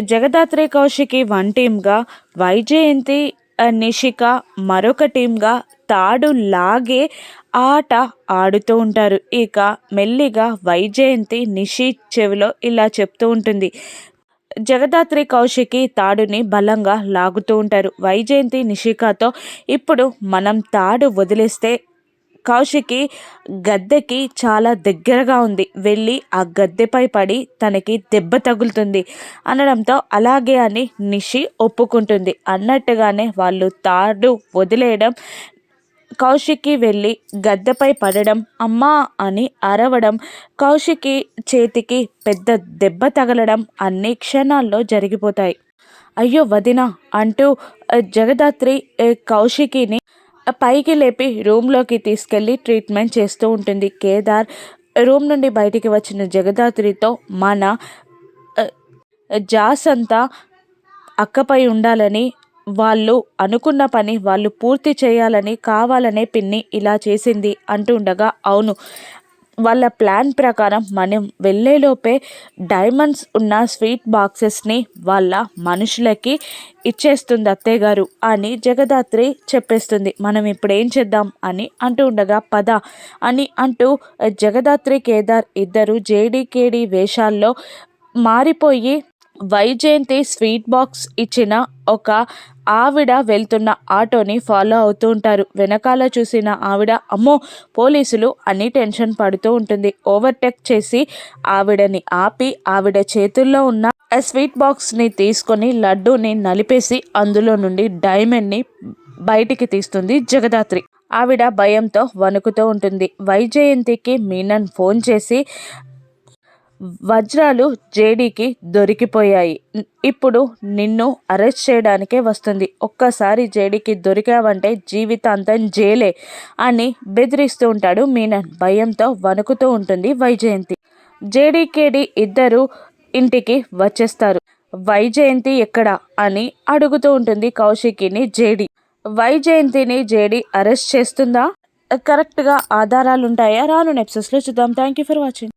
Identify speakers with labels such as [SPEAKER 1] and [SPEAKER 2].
[SPEAKER 1] Jagadhatri Kaushiki one టీమ్గా వైజయంతి నిషిక మరొక టీమ్గా తాడు లాగే ఆట ఆడుతూ ఉంటారు. ఇక మెల్లిగా వైజయంతి నిషి చెవిలో ఇలా చెప్తూ ఉంటుంది. జగదాత్రి కౌశికి తాడుని బలంగా లాగుతూ ఉంటారు. వైజయంతి నిషికాతో ఇప్పుడు మనం తాడు వదిలేస్తే కౌశికి గద్దెకి చాలా దగ్గరగా ఉంది. వెళ్ళి ఆ గద్దెపై పడి తనకి దెబ్బ తగులుతుంది. అనడంతో అలాగే అని నిషి ఒప్పుకుంటుంది. అన్నట్టుగానే వాళ్ళు తాడు వదిలేయడం కౌశికి వెళ్ళి గద్దెపై పడడం అమ్మా అని అరవడం కౌశికి చేతికి పెద్ద దెబ్బ తగలడం అన్ని క్షణాల్లో జరిగిపోతాయి. అయ్యో వదిన అంటూ జగదాత్రి కౌశికిని పైకి లేపి రూమ్లోకి తీసుకెళ్ళి ట్రీట్మెంట్ చేస్తూ ఉంటుంది. కేదార్ రూమ్ నుండి బయటికి వచ్చిన జగదాత్రితో మన జాస్ అంతా అక్కపై ఉండాలని వాళ్ళు అనుకున్న పని వాళ్ళు పూర్తి చేయాలని కావాలనే పిన్ని ఇలా చేసింది అంటుండగా అవును వాళ్ళ ప్లాన్ ప్రకారం మనం వెళ్ళేలోపే డైమండ్స్ ఉన్న స్వీట్ బాక్సెస్ని వాళ్ళ మనుషులకి ఇచ్చేస్తుంది అత్తయ్య గారు అని జగదాత్రి చెప్పేస్తుంది. మనం ఇప్పుడు ఏం చేద్దాం అని అంటూ ఉండగా పద అని అంటూ జగదాత్రి కేదార్ ఇద్దరు జేడీకేడీ వేషాల్లో మారిపోయి వైజయంతి స్వీట్ బాక్స్ ఇచ్చిన ఒక ఆవిడ వెళ్తున్న ఆటోని ఫాలో అవుతూ ఉంటారు. వెనకాల చూసిన ఆవిడ అమ్మో పోలీసులు అని టెన్షన్ పడుతూ ఉంటుంది. ఓవర్టేక్ చేసి ఆవిడని ఆపి ఆవిడ చేతుల్లో ఉన్న స్వీట్ బాక్స్ని తీసుకొని లడ్డూని నలిపేసి అందులో నుండి డైమండ్ని బయటికి తీస్తుంది జగదాత్రి. ఆవిడ భయంతో వణుకుతూ ఉంటుంది. వైజయంతికి మీనన్ ఫోన్ చేసి వజ్రాలు జేడీకి దొరికిపోయాయి. ఇప్పుడు నిన్ను అరెస్ట్ చేయడానికే వస్తుంది. ఒక్కసారి జేడీకి దొరికావంటే జీవితాంతం జైలే అని బెదిరిస్తూ ఉంటాడు మీనన్. భయంతో వణుకుతూ ఉంటుంది వైజయంతి. జేడీకేడి ఇద్దరు ఇంటికి వచ్చేస్తారు. వైజయంతి ఎక్కడ అని అడుగుతూ ఉంటుంది కౌశికిని జేడి. వైజయంతిని జేడి అరెస్ట్ చేస్తుందా? కరెక్ట్గా ఆధారాలు ఉంటాయా రాను నెప్సెస్లో చూద్దాం. Thank you for watching.